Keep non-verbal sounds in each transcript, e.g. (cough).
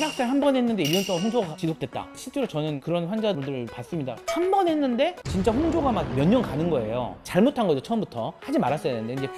체락살 한 번 했는데 1년 동안 홍조가 지속됐다. 실제로 저는 그런 환자분들을 봤습니다. 한 번 했는데 진짜 홍조가 막 몇 년 가는 거예요. 잘못한 거죠 처음부터 하지 말았어야 되는데 이제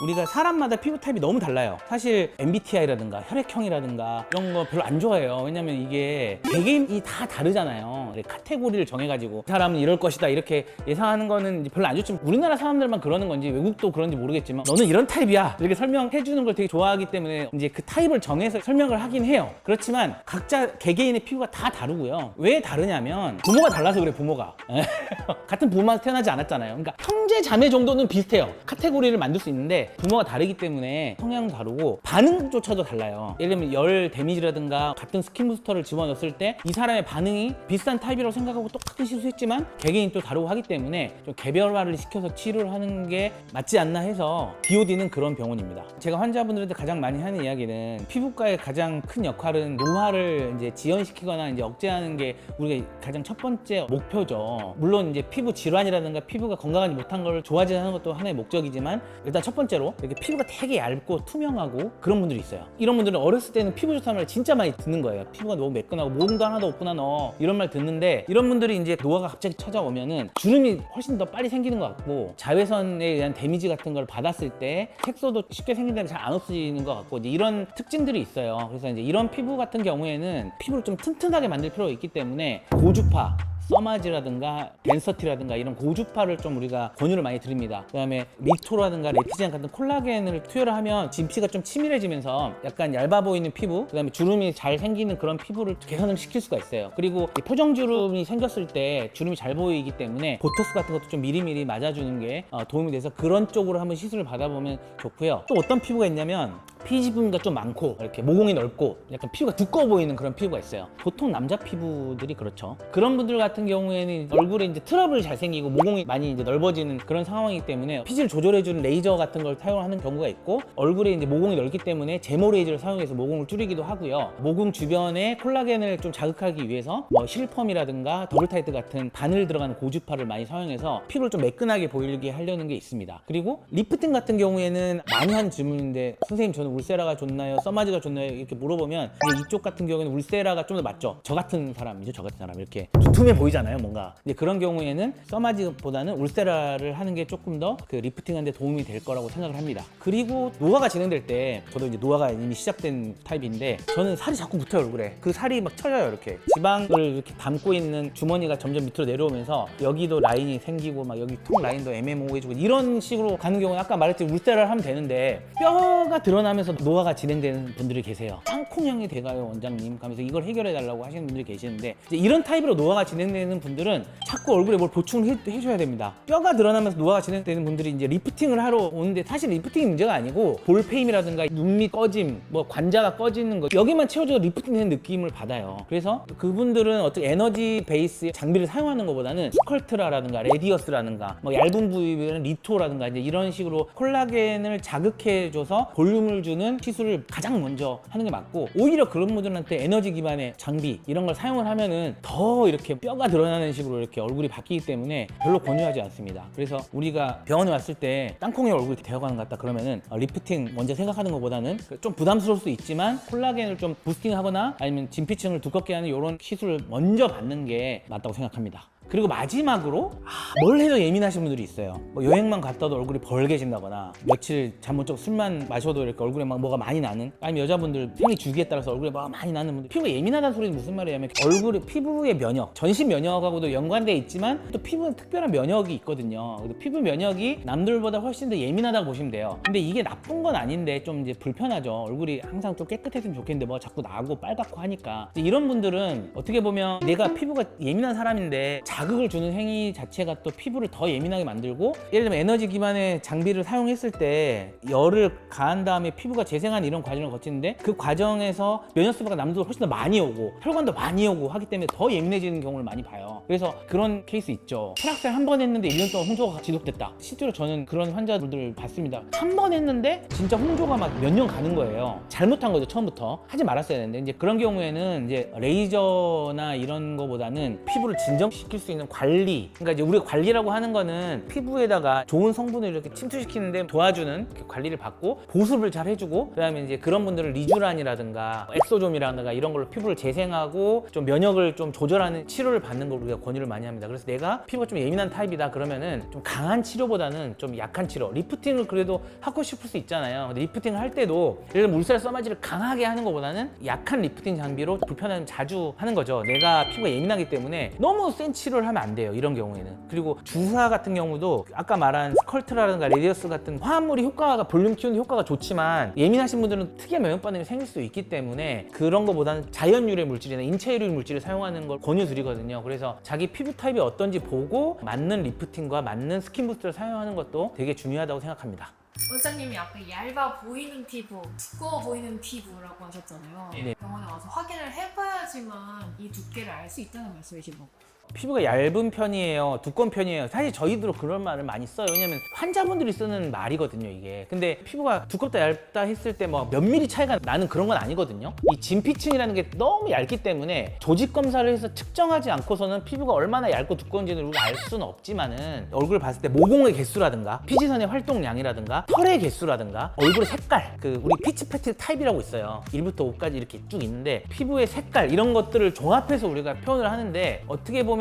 우리가 사람마다 피부 타입이 너무 달라요. 사실 MBTI라든가 혈액형이라든가 이런 거 별로 안 좋아해요. 왜냐면 이게 개개인이 다 다르잖아요. 카테고리를 정해가지고 이 사람은 이럴 것이다 이렇게 예상하는 거는 별로 안 좋지만 우리나라 사람들만 그러는 건지 외국도 그런지 모르겠지만 너는 이런 타입이야 이렇게 설명해 주는 걸 되게 좋아하기 때문에 이제 그 타입을 정해서 설명을 하긴 해요. 그렇지만 각자 개개인의 피부가 다 다르고요. 왜 다르냐면 부모가 달라서 그래 부모가 (laughs) 같은 부모만 태어나지 않았잖아요. 그러니까 형제 자매 정도는 비슷해요. 카테고리를 만들 수 있는데 부모가 다르기 때문에 성향 다르고 반응조차도 달라요. 예를 들면 열 데미지라든가 같은 스킨 부스터를 집어넣었을 때 이 사람의 반응이 비슷한 타입이라고 생각하고 똑같은 실수했지만 개개인 또 다르고 하기 때문에 좀 개별화를 시켜서 치료를 하는 게 맞지 않나 해서 DOD는 그런 병원입니다. 제가 환자분들한테 가장 많이 하는 이야기는 피부과의 가장 큰 역할은 노화를 이제 지연시키거나 이제 억제하는 게 우리가 가장 첫 번째 목표죠. 물론 이제 피부 질환이라든가 피부가 건강하지 못한 걸 좋아지는 것도 하나의 목적이지만 일단 첫 번째 로 이렇게 피부가 되게 얇고 투명하고 그런 분들이 있어요. 이런 분들은 어렸을 때는 피부 좋다는 말 진짜 많이 듣는 거예요. 피부가 너무 매끈하고 모공도 하나도 없구나 너 이런 말 듣는데 이런 분들이 이제 노화가 갑자기 찾아오면은 주름이 훨씬 더 빨리 생기는 것 같고 자외선에 의한 데미지 같은 걸 받았을 때 색소도 쉽게 생긴다는 잘안 없어지는 것 같고 이런 특징들이 있어요. 그래서 이제 이런 피부 같은 경우에는 피부를 좀 튼튼하게 만들 필요가 있기 때문에 고주파 써마지라든가 덴서티라든가 이런 고주파를 좀 우리가 권유를 많이 드립니다. 그다음에 리토라든가 레티젠 같은 콜라겐을 투여를 하면 진피가 좀 치밀해지면서 약간 얇아 보이는 피부, 그다음에 주름이 잘 생기는 그런 피부를 개선을 시킬 수가 있어요. 그리고 이 포정 주름이 생겼을 때 주름이 잘 보이기 때문에 보톡스 같은 것도 좀 미리미리 맞아주는 게 어, 도움이 돼서 그런 쪽으로 한번 시술을 받아보면 좋고요. 또 어떤 피부가 있냐면 피지분가 좀 많고 이렇게 모공이 넓고 약간 피부가 두꺼워 보이는 그런 피부가 있어요. 보통 남자 피부들이 그렇죠. 그런 분들 같은 경우에는 얼굴에 이제 트러블이 잘 생기고 모공이 많이 이제 넓어지는 그런 상황이기 때문에 피지를 조절해주는 레이저 같은 걸 사용하는 경우가 있고 얼굴에 이제 모공이 넓기 때문에 제모 레이저를 사용해서 모공을 줄이기도 하고요. 모공 주변에 콜라겐을 좀 자극하기 위해서 뭐 실펌이라든가 더블 타이트 같은 바늘 들어가는 고주파를 많이 사용해서 피부를 좀 매끈하게 보이게 하려는 게 있습니다. 그리고 리프팅 같은 경우에는 많이 하는 질문인데 선생님 저는 울세라가 좋나요? 써마지가 좋나요? 이렇게 물어보면 이쪽 같은 경우에는 울세라가 좀 더 맞죠. 저 같은 사람이죠. 저 같은 사람 이렇게 두툼해 보이잖아요. 뭔가. 근데 그런 경우에는 써마지보다는 울세라를 하는 게 조금 더 그 리프팅하는 데 도움이 될 거라고 생각을 합니다. 그리고 노화가 진행될 때 저도 이제 노화가 이미 시작된 타입인데 저는 살이 자꾸 붙어요 얼굴에. 그 살이 막 쳐져요 이렇게. 지방을 이렇게 담고 있는 주머니가 점점 밑으로 내려오면서 여기도 라인이 생기고 막 여기 통 라인도 애매모호해지고 이런 식으로 가는 경우는 아까 말했듯이 울세라를 하면 되는데 뼈가 드러나면 서 노화가 진행되는 분들이 계세요. 땅콩형이 돼가요 원장님 하면서 이걸 해결해 달라고 하시는 분들이 계시는데 이런 타입으로 노화가 진행되는 분들은 자꾸 얼굴에 뭘 보충을 해, 해줘야 됩니다. 뼈가 드러나면서 노화가 진행되는 분들이 이제 리프팅을 하러 오는데 사실 리프팅이 문제가 아니고 볼페임이라든가 눈밑 꺼짐, 뭐 관자가 꺼지는 거 여기만 채워줘도 리프팅되는 느낌을 받아요. 그래서 그분들은 어떻게 에너지 베이스의 장비를 사용하는 것보다는 스컬트라라든가 레디어스라든가 뭐 얇은 부위는 리토라든가 이제 이런 식으로 콜라겐을 자극해줘서 볼륨을 주는 시술을 가장 먼저 하는 게 맞고 오히려 그런 분들한테 에너지 기반의 장비 이런 걸 사용을 하면은 더 이렇게 뼈가 드러나는 식으로 이렇게 얼굴이 바뀌기 때문에 별로 권유하지 않습니다. 그래서 우리가 병원에 왔을 때 땅콩이 얼굴이 되어가는 것 같다 그러면은 어, 리프팅 먼저 생각하는 것보다는 그좀 부담스러울 수 있지만 콜라겐을 좀 부스팅하거나 아니면 진피층을 두껍게 하는 이런 시술을 먼저 받는 게 맞다고 생각합니다. 그리고 마지막으로 아, 뭘 해도 예민하신 분들이 있어요. 뭐 여행만 갔다 도 얼굴이 벌개진다거나 며칠 잠 못 자고 술만 마셔도 이렇게 얼굴에 막 뭐가 많이 나는 아니면 여자분들 생리 주기에 따라서 얼굴에 뭐가 많이 나는 분들 피부가 예민하다는 소리는 무슨 말이냐면 얼굴에 피부의 면역 전신 면역하고도 연관돼 있지만 또 피부는 특별한 면역이 있거든요. 그래서 피부 면역이 남들보다 훨씬 더 예민하다고 보시면 돼요. 근데 이게 나쁜 건 아닌데 좀 이제 불편하죠. 얼굴이 항상 좀 깨끗했으면 좋겠는데 뭐 자꾸 나고 빨갛고 하니까 이런 분들은 어떻게 보면 내가 피부가 예민한 사람인데 자극을 주는 행위 자체가 또 피부를 더 예민하게 만들고 예를 들면 에너지 기반의 장비를 사용했을 때 열을 가한 다음에 피부가 재생하는 이런 과정을 거치는데 그 과정에서 면역 수가 남들보다 훨씬 더 많이 오고 혈관도 많이 오고 하기 때문에 더 예민해지는 경우를 많이 봐요. 그래서 그런 케이스 있죠. 프락셀 한번 했는데 1년 동안 홍조가 지속됐다. 실제로 저는 그런 환자분들을 봤습니다. 한 번 했는데 진짜 홍조가 막 몇 년 가는 거예요. 잘못한 거죠 처음부터 하지 말았어야 되는데 이제 그런 경우에는 이제 레이저나 이런 거보다는 피부를 진정시킬 수 있는 관리. 그러니까 이제 우리가 관리라고 하는 거는 피부에다가 좋은 성분을 이렇게 침투시키는데 도와주는 관리를 받고 보습을 잘 해주고 그다음에 이제 그런 분들은 리쥬란이라든가 엑소좀이라든가 이런 걸로 피부를 재생하고 좀 면역을 좀 조절하는 치료를 받는 걸 우리가 권유를 많이 합니다. 그래서 내가 피부가 좀 예민한 타입이다 그러면은 좀 강한 치료보다는 좀 약한 치료. 리프팅을 그래도 하고 싶을 수 있잖아요. 근데 리프팅을 할 때도 예를 들어 물살 써마지를 강하게 하는 것보다는 약한 리프팅 장비로 불편하면 자주 하는 거죠. 내가 피부가 예민하기 때문에 너무 센 치료를 하면 안 돼요. 이런 경우에는. 그리고 주사 같은 경우도 아까 말한 스컬트라든가 레디어스 같은 화합물이 효과가 볼륨 키우는 효과가 좋지만 예민하신 분들은 특이한 면역 반응이 생길 수 있기 때문에 그런 것보다는 자연 유래 물질이나 인체 유래 물질을 사용하는 걸 권유 드리거든요. 그래서 자기 피부 타입이 어떤지 보고 맞는 리프팅과 맞는 스킨 부스트를 사용하는 것도 되게 중요하다고 생각합니다. 원장님이 아까 얇아 보이는 피부, 두꺼워 보이는 피부라고 하셨잖아요. 네. 병원에 와서 확인을 해봐야지만 이 두께를 알 수 있다는 말씀이신 거고. 피부가 얇은 편이에요, 두꺼운 편이에요. 사실 저희도 그런 말을 많이 써요. 왜냐면 환자분들이 쓰는 말이거든요, 이게. 근데 피부가 두껍다 얇다 했을 때 뭐 몇 미리 차이가 나는 그런 건 아니거든요. 이 진피층이라는 게 너무 얇기 때문에 조직 검사를 해서 측정하지 않고서는 피부가 얼마나 얇고 두꺼운지는 우리가 알 수는 없지만은 얼굴 봤을 때 모공의 개수라든가 피지선의 활동량이라든가 털의 개수라든가 얼굴의 색깔, 그 우리 피치 패티 타입이라고 있어요. 1부터 5까지 이렇게 쭉 있는데 피부의 색깔 이런 것들을 종합해서 우리가 표현을 하는데 어떻게 보면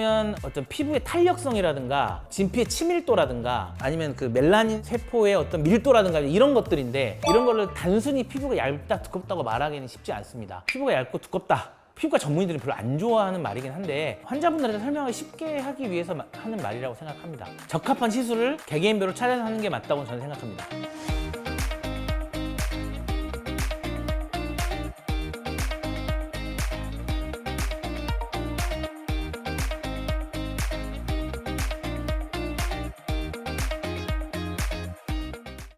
어떤 피부의 탄력성이라든가 진피의 치밀도라든가 아니면 그 멜라닌 세포의 어떤 밀도라든가 이런 것들인데 이런 거를 단순히 피부가 얇다 두껍다고 말하기는 쉽지 않습니다. 피부가 얇고 두껍다. 피부과 전문의들이 별로 안 좋아하는 말이긴 한데 환자분들한테 설명을 쉽게 하기 위해서 마- 하는 말이라고 생각합니다. 적합한 시술을 개개인별로 찾아서 하는 게 맞다고 저는 생각합니다.